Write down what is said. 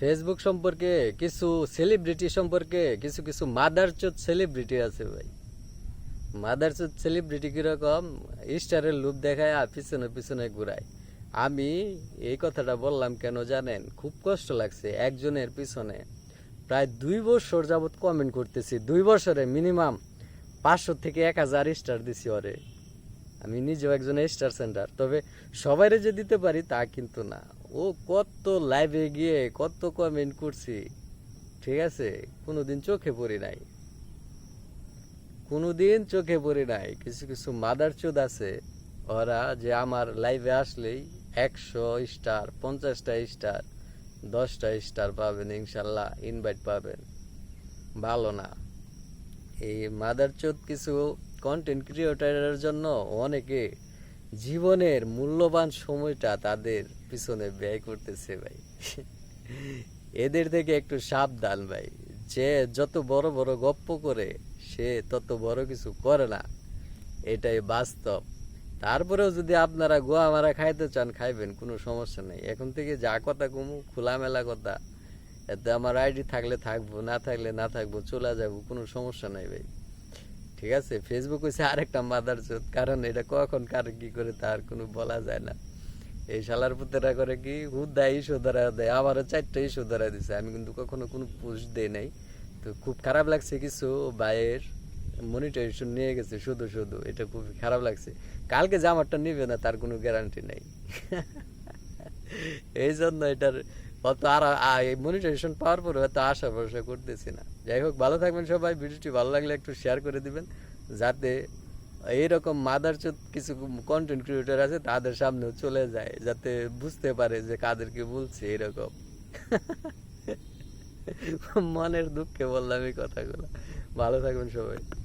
Facebook সম্পর্কে, কিছু celebrity সম্পর্কে, কিছু কিছু মাদারচোদ সেলিব্রিটি আছে ভাই। মাদারচোদ সেলিব্রিটি কীরকম? স্টারের লুপ দেখায়, পিছনে পিছনে ঘুরায়। আমি এই কথাটা বললাম কেন জানেন? খুব কষ্ট লাগছে একজনের পিছনে। প্রায় দুই বছর যাবৎ কমেন্ট করতেছি, দুই বছরে মিনিমাম পাঁচশো থেকে এক হাজার স্টার দিছি ওরে। আমি নিজেও একজন স্টার সেন্টার তবে সবাইরে যে দিতে পারি তা কিন্তু না। ও কত লাইভে গিয়ে কত কমেন্ট করছি। ঠিক আছে? কোনোদিন চোখে পড়ি নাই। কোনোদিন চোখে পড়ি নাই। কিছু কিছু মাদার চোদ আছে। ওরা যে আমার লাইভে আসলেই একশো স্টার পঞ্চাশটা স্টার দশটা স্টার পাবেন, ইনশাল্লাহ ইনভাইট পাবেন। ভালো না। এই মাদার চোদ কিছু কন্টেন্ট ক্রিয়েটারের জন্য অনেকে জীবনের মূল্যবান সময়টা তাদের পিছনে ব্যয় করতেছে ভাই। এদের থেকে একটু সাবধান ভাই। যে যত বড় বড় গপ্প করে, সে তত বড় কিছু করে না। এটাই বাস্তব। তারপরেও যদি আপনারা গোয়া মারা খাইতে চান, খাইবেন, কোনো সমস্যা নেই। এখন থেকে যা কথা কমু, খোলামেলা কথা। এতে আমার আইডি থাকলে থাকব, না থাকলে না থাকব, চলে যাব, কোনো সমস্যা নাই ভাই। ঠিক আছে? ফেসবুক হচ্ছে আরেকটা মাদার চোদ কারণ এটা কখন কার কি করে তার কোনো বলা যায় না। এই শালার পুতেরা করে কি, হুদ দেয় ইস্যু ধরা দেয়। আমারও চারটা ইস্যু ধরা দিছে। আমি কিন্তু কখনো কোনো পোস্ট দেই নাই। তো খুব খারাপ লাগছে কিছু ভাইয়ের মনিটাইজেশন নিয়ে গেছে শুধু শুধু। এটা খুব খারাপ লাগছে। কালকে যে আমারটা নিবে না, তার কোনো গ্যারান্টি নেই। এই জন্য এটার অত আর মনিটাইজেশন পাওয়ার পরে অত আশা ভরসা করতেছি না। যাই হোক, ভালো থাকবেন সবাই, ভিডিওটি ভালো লাগলে একটু শেয়ার করে দিবেন, যাতে এইরকম মাদারচোদ কিছু কন্টেন্ট ক্রিয়েটর আছে, তাদের সামনেও চলে যায়, যাতে বুঝতে পারে যে কাদেরকে বলছে এরকম। মনের দুঃখে বললাম এই কথাগুলো। ভালো থাকবেন সবাই।